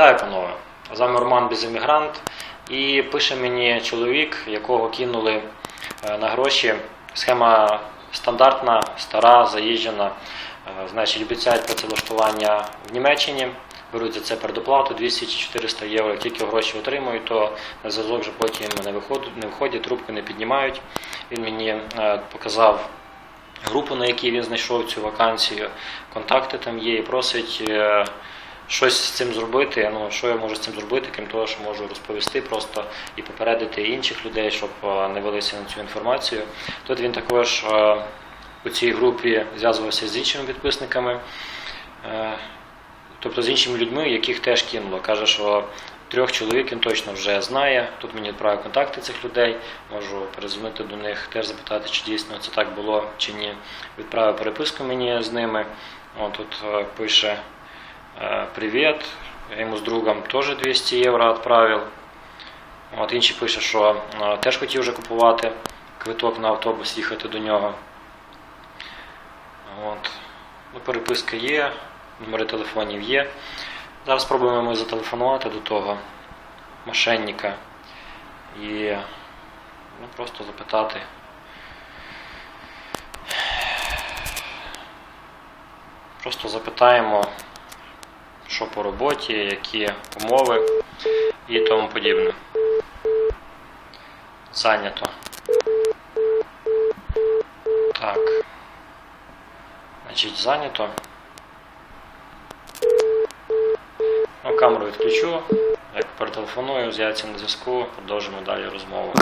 Вітаю, панове. З вами Роман Безіммігрант. І пише мені чоловік, якого кинули е, на гроші. Схема стандартна, стара, заїжджена. Е, Значить, обіцяють працевлаштування в Німеччині. Беруть за це передоплату 200-400 євро. Тільки гроші отримують, то на зв'язок вже потім не виходять, не виходять, трубку не піднімають. Він мені е, показав групу, на якій він знайшов цю вакансію. Контакти там є і просить щось з цим зробити. Ну, що я можу з цим зробити, крім того, що можу розповісти просто і попередити інших людей, щоб е, не велися на цю інформацію. Тут він також е, у цій групі зв'язувався з іншими підписниками, е, тобто з іншими людьми, яких теж кинуло. Каже, що трьох чоловік він точно вже знає. Тут мені відправив контакти цих людей, можу перезвонити до них, теж запитати, чи дійсно це так було, чи ні. Відправив переписку мені з ними. О, тут пише привіт. Я йому з другом теж 200 євро відправив. От інший пише, що е, теж хотів вже купувати квиток на автобус, їхати до нього. От. Ну, переписка є, номери телефонів є. Зараз спробуємо ми зателефонувати до того мошенника і ну, просто запитати. Просто запитаємо, що по роботі, які умови і тому подібне. Зайнято. Так. Значить, зайнято. Ну, камеру відключу. Як перетелефоную, з'явиться на зв'язку, продовжимо далі розмову.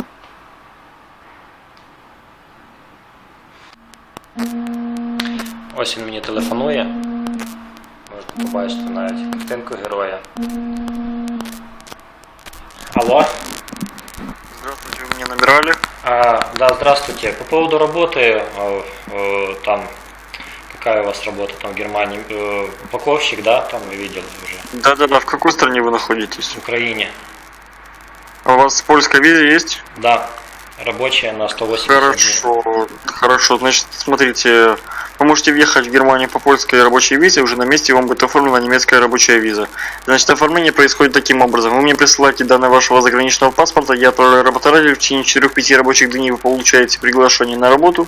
Ось він мені телефонує. Можна побачити навіть картинку героя. Алло. Здравствуйте, вы меня набирали. А, да, здравствуйте. По поводу работы, э, э, там, какая у вас работа там в Германии? Э, упаковщик, да, там я видел уже, Да-да-да, в какой стране вы находитесь? в Украине. А у вас польская виза есть? Да, рабочая на 180 дней. Хорошо, хорошо. Значит, смотрите, вы можете въехать в Германию по польской рабочей визе, уже на месте вам будет оформлена немецкая рабочая виза. Значит, оформление происходит таким образом. Вы мне присылаете данные вашего заграничного паспорта, я отправляю работодателю, в течение 4-5 рабочих дней вы получаете приглашение на работу.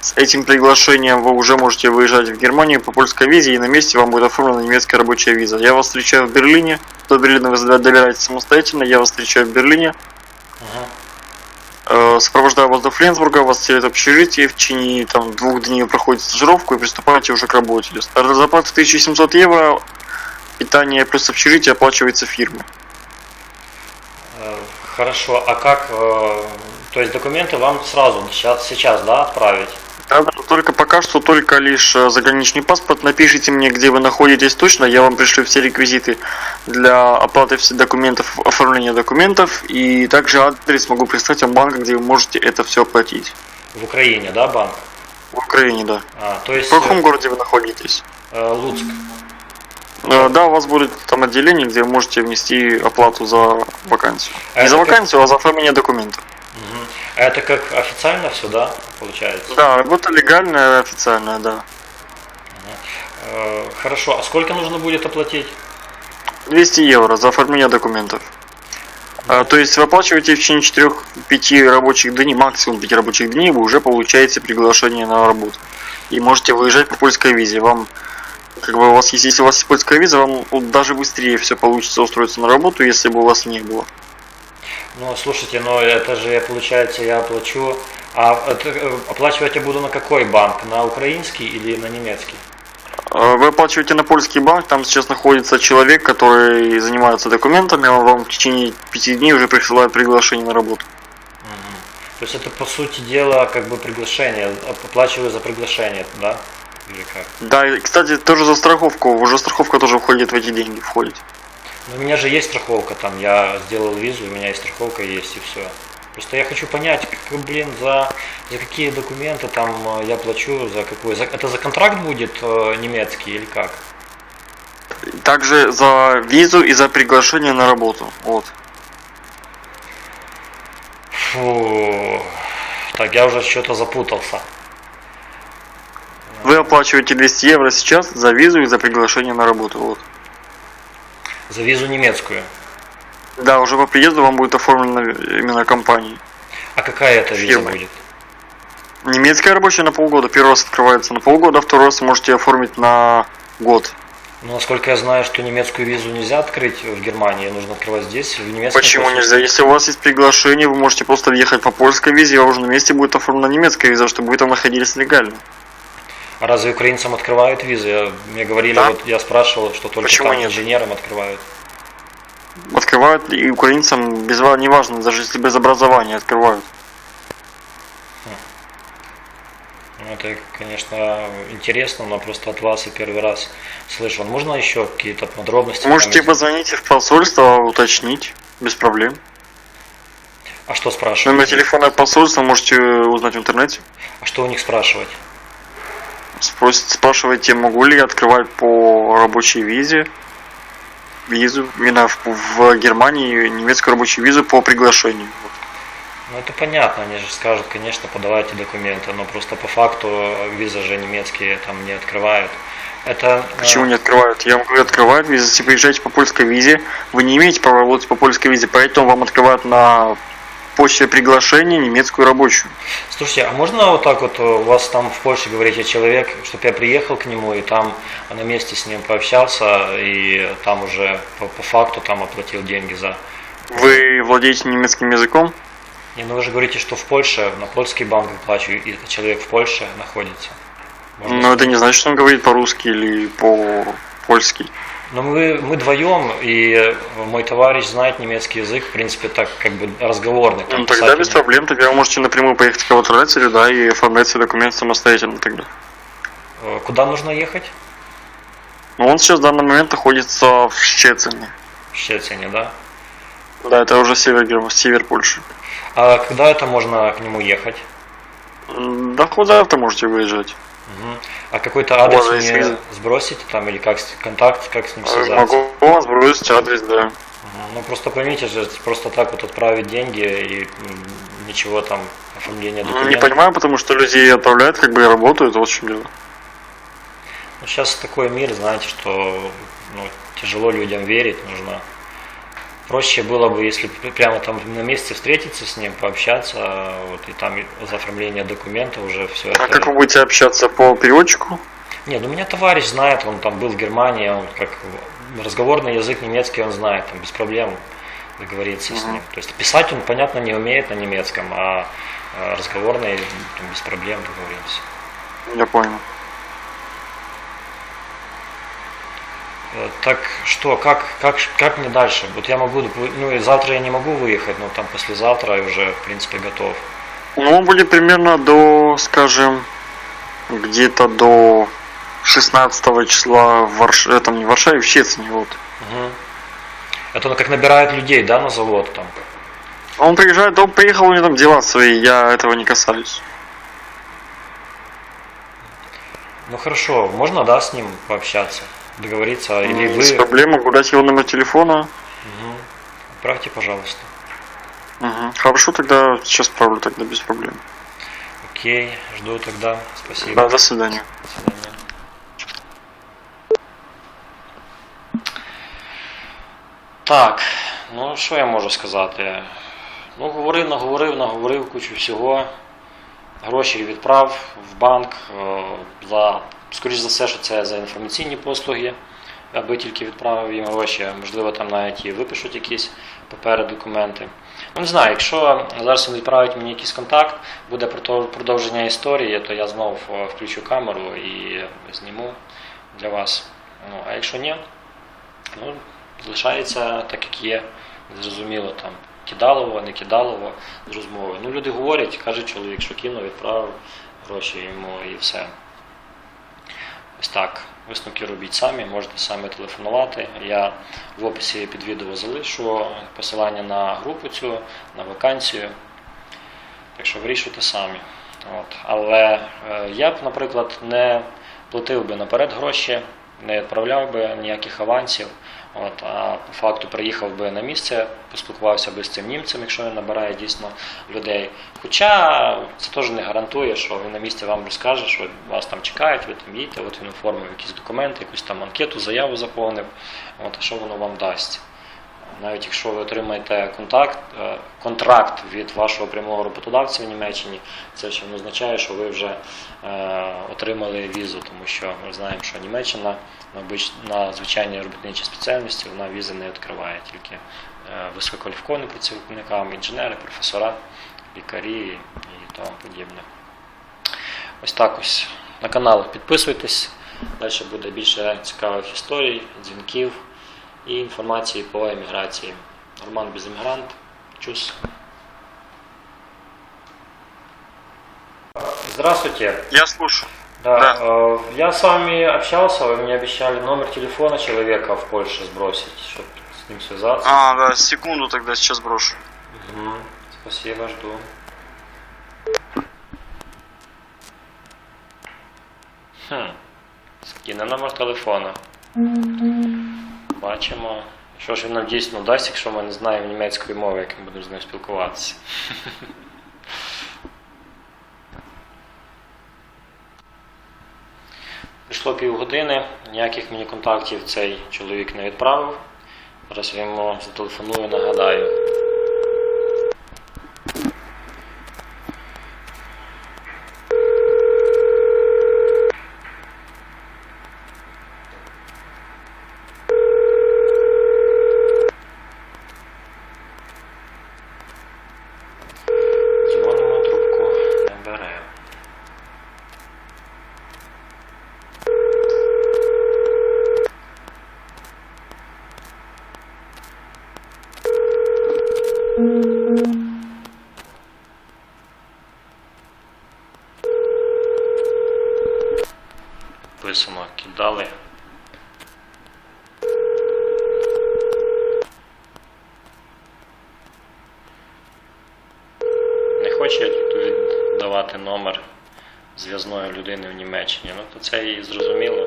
С этим приглашением вы уже можете выезжать в Германию по польской визе, и на месте вам будет оформлена немецкая рабочая виза. Я вас встречаю в Берлине. До Берлина вы добираетесь самостоятельно, я вас встречаю в Берлине. Э, Сопровождаю вас до Фленсбурга, вас селят в общежитие, в течение там, двух дней вы проходите стажировку и приступаете уже к работе. Зарплата 1700 евро, питание плюс общежитие оплачивается фирмой. Э, Хорошо, а как, э, то есть документы вам сразу, сейчас, сейчас да, отправить? Только пока что только лишь э, заграничный паспорт. Напишите мне, где вы находитесь точно, я вам пришлю все реквизиты для оплаты всех документов, оформления документов, и также адрес могу прислать вам банка, где вы можете это все оплатить. В Украине, да, банк? В Украине, да. А, то есть В каком городе вы находитесь? э, Луцк. Э, Да, у вас будет там отделение, где вы можете внести оплату за вакансию. А Не за как- вакансию, а за оформление документов. А Это как официально все, да, получается? Да, работа легальная, официальная, да. Э, Хорошо, а сколько нужно будет оплатить? 200 евро за оформление документов. А, то есть вы оплачиваете в течение 4-5 рабочих дней, максимум 5 рабочих дней, вы уже получаете приглашение на работу. И можете выезжать по польской визе. Вам, как бы у вас есть, если у вас есть польская виза, вам даже быстрее все получится устроиться на работу, если бы у вас не было. Ну, слушайте, но это же, получается, я оплачу. А это, э, оплачивать я буду на какой банк? На украинский или на немецкий? А, Вы оплачиваете на польский банк, там сейчас находится человек, который занимается документами, он вам в течение 5 дней уже присылает приглашение на работу. Мгм. То есть это, по сути дела, как бы приглашение. Оплачиваю за приглашение, да? Или как? Да, и, кстати, тоже за страховку, уже страховка тоже входит в эти деньги, входит. Ну, у меня же есть страховка там, я сделал визу, у меня есть страховка есть и все. Просто я хочу понять, как, блин, за, за какие документы там э, я плачу, за какой. За, это за контракт будет э, немецкий или как? Также за визу и за приглашение на работу. Вот. Фу. Так, я уже что-то запутался. Вы оплачиваете 200 евро сейчас за визу и за приглашение на работу. Вот. За визу немецкую. Да, уже по приезду вам будет оформлена именно компания. А какая это виза Фирмой. будет? Немецкая рабочая на полгода, первый раз открывается на полгода, второй раз можете оформить на год. Ну, насколько я знаю, что немецкую визу нельзя открыть в Германии, нужно открывать здесь, в немецком. Почему консульстве. нельзя? Если у вас есть приглашение, вы можете просто въехать по польской визе, а уже на месте будет оформлена немецкая виза, чтобы вы там находились легально. А разве украинцам открывают визы? Я- Мне говорили, Да. вот я спрашивал, что только Почему там нет? инженерам открывают. Открывают и украинцам без ва- неважно, даже если без образования открывают. Ну, это, конечно, интересно, но просто от вас и первый раз слышу. Можно еще какие-то подробности? Можете позвонить в посольство, уточнить, без проблем. А что спрашивать? Номер телефона посольства можете узнать в интернете. А что у них спрашивать? Спросите, спрашивайте, могу ли я открывать по рабочей визе визу, именно в, в Германии немецкую рабочую визу по приглашению. Ну, это понятно, они же скажут, конечно, подавайте документы, но просто по факту визы же немецкие там не открывают. Это... э, Почему не открывают? Я вам говорю, открывают визы. Если приезжаете по польской визе, вы не имеете права работать по польской визе, поэтому вам открывают на почте приглашение немецкую рабочую. Слушайте, а можно вот так вот э, у вас там в Польше говорите человек, чтобы я приехал к нему и там на месте с ним пообщался и там уже по, по факту там оплатил деньги за... Вы владеете немецким языком? Не, ну вы же говорите, что в Польше, на польский банк выплачу, и человек в Польше находится. Можно Но это не значит, что он говорит по-русски или по-польски. Но мы, мы вдвоем, и мой товарищ знает немецкий язык, в принципе, так как бы разговорный. там, Ну, тогда без проблем, тогда вы можете напрямую поехать к работодателю, да, и оформлять все документы самостоятельно тогда. Э, Куда нужно ехать? Но он сейчас в данный момент находится в Щецине. В Щецине, да? Да, это уже север, север Польши. А когда это можно к нему ехать? Да хоть завтра можете выезжать. Мгм. А какой-то адрес Можно мне визы. сбросите там или как контакт, как с ним Э, связаться? Могу вам сбросить адрес, да. Ну просто поймите же, просто так вот отправить деньги и ничего там оформления Ну, документов. Не понимаю, потому что людей отправляют, как бы и работают, вот в чем дело. Ну, сейчас такой мир, знаете, что ну, тяжело людям верить, нужно. Проще было бы, если прямо там на месте встретиться с ним, пообщаться, а, вот, и там за оформление документов уже все А это. как вы будете общаться по переводчику? Нет, ну меня товарищ знает, он там был в Германии, он как разговорный язык немецкий он знает, там без проблем договориться с Мгм. ним. То есть писать он, понятно, не умеет на немецком, а а разговорный там, без проблем договоримся. Я понял. Так что, как, как, как мне дальше? Вот я могу, ну и завтра я не могу выехать, но там послезавтра я уже, в принципе, готов. Ну, он будет примерно до, скажем, где-то до 16 числа в Варш... этом, не в Варшаве, в Щецине, вот. Мгм. Это как набирают людей, да, на завод там? Он приезжает, он приехал, у него там дела свои, я этого не касаюсь. Ну хорошо, можно, да, с ним пообщаться, договориться, или Без вы... проблем, могу дать его номер телефона. Мгм. Отправьте, пожалуйста. Мгм. Хорошо, тогда сейчас отправлю тогда без проблем. Окей, жду тогда. Спасибо. Да, до свидания. До свидания. Так, ну що я можу сказати? Ну, говорив, наговорив, наговорив кучу всього. Гроші відправ в банк за, скоріш за все, що це за інформаційні послуги, аби тільки відправив їм гроші. Можливо, там навіть і випишуть якісь папери, документи. Ну, не знаю, якщо зараз він відправить мені якийсь контакт, буде продовження історії, то я знов е, включу камеру і зніму для вас. Ну, а якщо ні, ну, залишається так, як є. Зрозуміло, там кидалово, не кидалово з розмови. Ну, люди говорять, каже чоловік, що кинув, відправив гроші йому і все. Ось так. Висновки робіть самі, можете самі телефонувати. Я в описі під відео залишу посилання на групу цю, на вакансію. Так що вирішуйте самі. От. Але е, я б, наприклад, не платив би наперед гроші не відправляв би ніяких авансів. От, а по факту приїхав би на місце, поспілкувався би з цим німцем, якщо він набирає дійсно людей. Хоча це теж не гарантує, що він на місці вам розкаже, що вас там чекають, ви там їдете, от він оформив якісь документи, якусь там анкету, заяву заповнив. От, а що воно вам дасть? Навіть якщо ви отримаєте контакт, е, контракт від вашого прямого роботодавця в Німеччині, це ще не означає, що ви вже е, отримали візу, тому що ми знаємо, що Німеччина на, звичайній робітничій спеціальності вона візи не відкриває, тільки е, висококваліфікованим працівникам, інженери, професора, лікарі і тому подібне. Ось так ось. На канал підписуйтесь. Далі буде більше цікавих історій, дзвінків і інформації по еміграції. Роман Безіммігрант. Чус. Здравствуйте. Я слушаю. Да, Да. э, я с вами общался, вы мне обещали номер телефона человека в Польше сбросить, чтобы с ним связаться. А, да, секунду тогда сейчас брошу. Мгм. Спасибо, жду. Хм. Скине номер телефона. Бачимо. Що ж він нам дійсно дасть, якщо ми не знаємо німецької мови, як ми будемо з ним спілкуватися. Пішло півгодини, ніяких мені контактів цей чоловік не відправив. Зараз я йому зателефоную, нагадаю. Дзвонимо, трубку не бере. Писано. Не хоче віддавати давати номер зв'язної людини в Німеччині. Ну то це і зрозуміло.